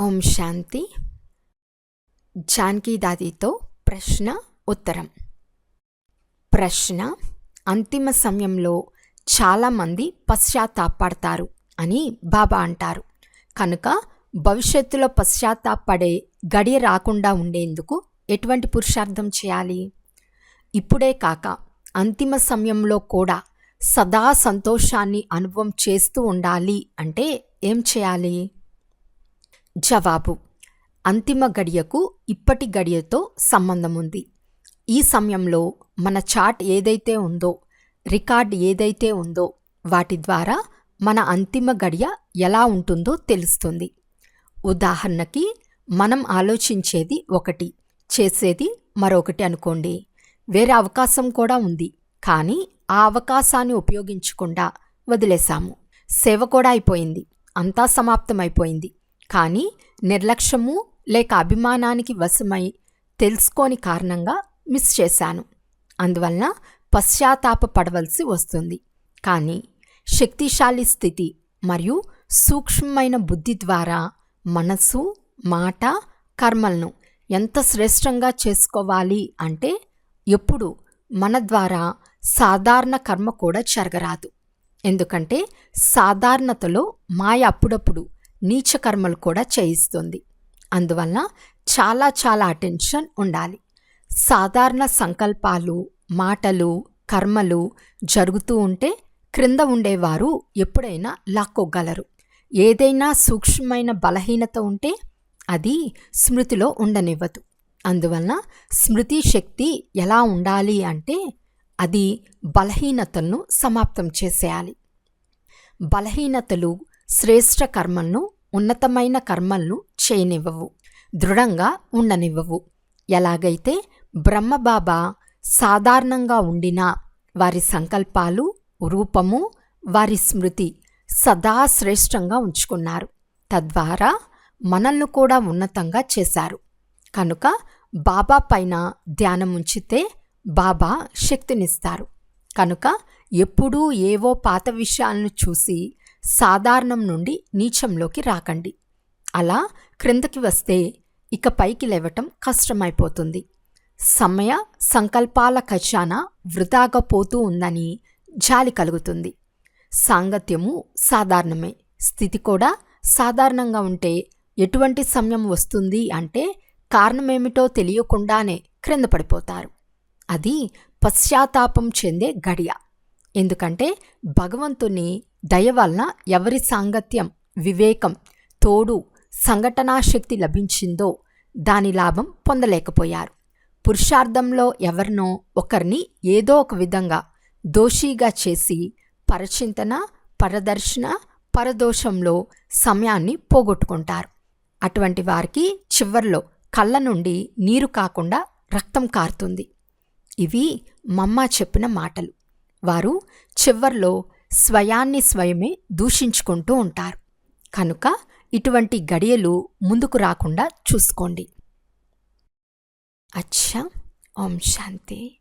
ఓం శాంతి. జానకి దాదితో ప్రశ్న ఉత్తరం. ప్రశ్న అంతిమ సమయంలో చాలామంది పశ్చాత్తాపడతారు అని బాబా అంటారు. కనుక భవిష్యత్తులో పశ్చాత్తాపడే గడియ రాకుండా ఉండేందుకు ఎటువంటి పురుషార్థం చేయాలి? ఇప్పుడే కాక అంతిమ సమయంలో కూడా సదా సంతోషాన్ని అనుభవం చేస్తూ ఉండాలి అంటే ఏం చేయాలి? జవాబు. అంతిమ గడియకు ఇప్పటి గడియతో సంబంధం ఉంది ఈ సమయంలో మన చాట్ ఏదైతే ఉందో రికార్డ్ ఏదైతే ఉందో వాటి ద్వారా మన అంతిమ గడియ ఎలా ఉంటుందో తెలుస్తుంది. ఉదాహరణకి మనం ఆలోచించేది ఒకటి చేసేది మరొకటి అనుకోండి. వేరే అవకాశం కూడా ఉంది కానీ ఆ అవకాశాన్ని ఉపయోగించకుండా వదిలేశాము. సేవ కూడా అయిపోయింది అంతా సమాప్తమైపోయింది. కానీ నిర్లక్ష్యము లేక అభిమానానికి వశమై తెలుసుకోని కారణంగా మిస్ చేశాను. అందువలన పశ్చాత్తాప పడవలసి వస్తుంది. కానీ శక్తిశాలి స్థితి మరియు సూక్ష్మమైన బుద్ధి ద్వారా మనసు మాట కర్మలను ఎంత శ్రేష్టంగా చేసుకోవాలి అంటే ఎప్పుడు మన ద్వారా సాధారణ కర్మ కూడా జరగరాదు. ఎందుకంటే సాధారణతలో మాయ అప్పుడప్పుడు నీచకర్మలు కూడా చేయిస్తుంది. అందువల్ల చాలా చాలా అటెన్షన్ ఉండాలి. సాధారణ సంకల్పాలు మాటలు కర్మలు జరుగుతూ ఉంటే క్రింద ఉండేవారు ఎప్పుడైనా లాక్కోగలరు. ఏదైనా సూక్ష్మమైన బలహీనత ఉంటే అది స్మృతిలో ఉండనివ్వదు. అందువలన స్మృతి శక్తి ఎలా ఉండాలి అంటే అది బలహీనతలను సమాప్తం చేసేయాలి. బలహీనతలు శ్రేష్ఠ కర్మలను ఉన్నతమైన కర్మలను చేయనివ్వవు. దృఢంగా ఉండనివ్వవు. ఎలాగైతే బ్రహ్మబాబా సాధారణంగా ఉండినా వారి సంకల్పాలు రూపము వారి స్మృతి సదా శ్రేష్టంగా ఉంచుకున్నారు. తద్వారా మనల్ని కూడా ఉన్నతంగా చేశారు. కనుక బాబా పైన ధ్యానం ఉంచితే బాబా శక్తినిస్తారు. కనుక ఎప్పుడూ ఏవో పాత విషయాలను చూసి సాధారణం నుండి నీచంలోకి రాకండి. అలా క్రిందకి వస్తే ఇక పైకి లేవటం కష్టమైపోతుంది. సమయ సంకల్పాల ఖజానా వృధాగా పోతూ ఉందని జాలి కలుగుతుంది. సాంగత్యము సాధారణమే. స్థితి కూడా సాధారణంగా ఉంటే ఎటువంటి సమయం వస్తుంది అంటే కారణమేమిటో తెలియకుండానే క్రింద పడిపోతారు. అది పశ్చాత్తాపం చెందే గడియ ఎందుకంటే భగవంతుని దయ వలన ఎవరి సాంగత్యం వివేకం తోడు సంఘటనాశక్తి లభించిందో దాని లాభం పొందలేకపోయారు. పురుషార్థంలో ఎవరినో ఒకరిని ఏదో ఒక విధంగా దోషిగా చేసి పరచింతన పరదర్శన పరదోషంలో సమయాన్ని పోగొట్టుకుంటారు. అటువంటి వారికి చివర్లో కళ్ళ నుండి నీరు కాకుండా రక్తం కారుతుంది. ఇవి మమ్మ చెప్పిన మాటలు. వారు చివర్లో స్వయాన్ని స్వయమే దూషించుకుంటూ ఉంటారు. కనుక ఇటువంటి గడియలు ముందుకు రాకుండా చూసుకోండి. అచ్చా ఓం శాంతి.